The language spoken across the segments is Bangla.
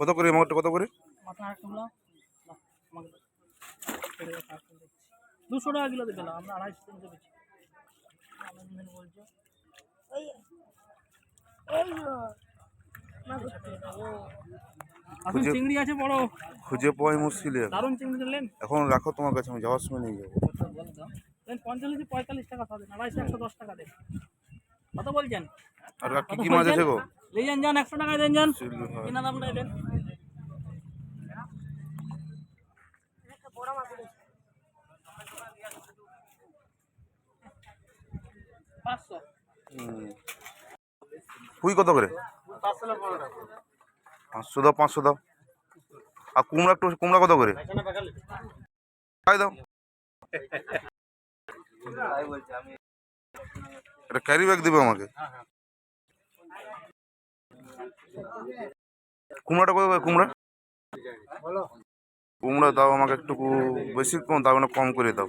কত করে মাগুরটা কত করে? দুশো টাকা কিলো না আমরা আড়াইশো চিংড়ি আছে বড়। খুঁজে পাওয়াই মুশকিল। এখন। দারুণ চিংড়ি নিলেন এখন রাখো তোমার কাছে আমি যাওয়ার সময় নিয়ে যাব। দেন পঞ্চল্লিশ পঁয়তাল্লিশ টাকা পাবেন আড়াইশো একশো দশ টাকা দেন। কত বলছেন? আর কি কি মাছ আছে গো? নিয়ে যান একশো টাকায় দেন যান। কিনা দেন। পুঁই কত করে? পাঁচশো দাও পাঁচশো দাও। আর কুমড়া একটু কুমড়া কত করে? খাই দাও। এটা ক্যারি ব্যাগ দিবে আমাকে। কুমড়াটা কত করে কুমড়া? কুমড়া দাও আমাকে একটু বেশি কম দাও না কম করে দাও।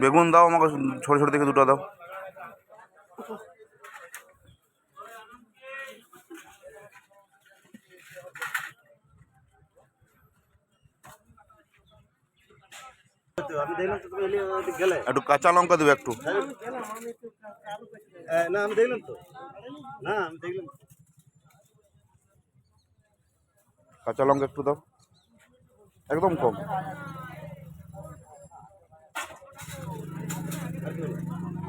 বেগুন দাও আমাকে ছোট ছোট দেখে দুটো দাও। একটু কাঁচা লঙ্কা দেবে একটু। না আমি দেখলাম তো। না আমি দেখলাম কাঁচা লঙ্কা একটু দাও। একদম কম।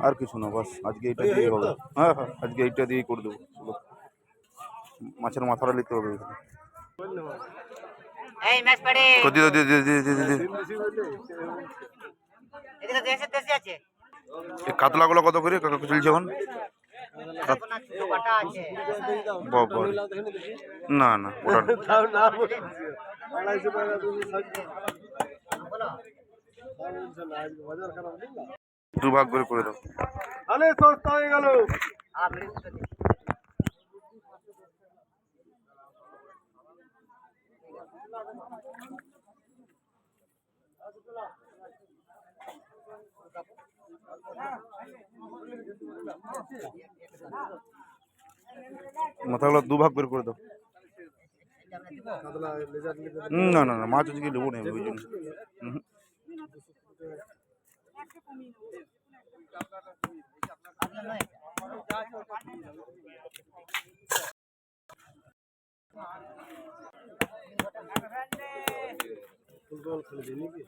আর কিছু না বাস। আজকে এইটা দিয়ে হবে। হ্যাঁ হ্যাঁ আজকে এইটা দিয়েই করে দেবো। মাছের মাথাটা নিতে হবে। এই কাতলাগুলো কত করে কাকা চলছে এখন না না ওটা না। তাও না বলে আড়াইশো টাকা তুমি থাকবে বাজার খারাপ নেই না দু ভাগ করে করে দাও। আরে সস্তা হয়ে গেল আর মিনিট তো নেই। মাথাগুলো দু ভাগ করে দাও। না না না, মাছ আজকে নেব না ওই ফুটবল খেলে নাকি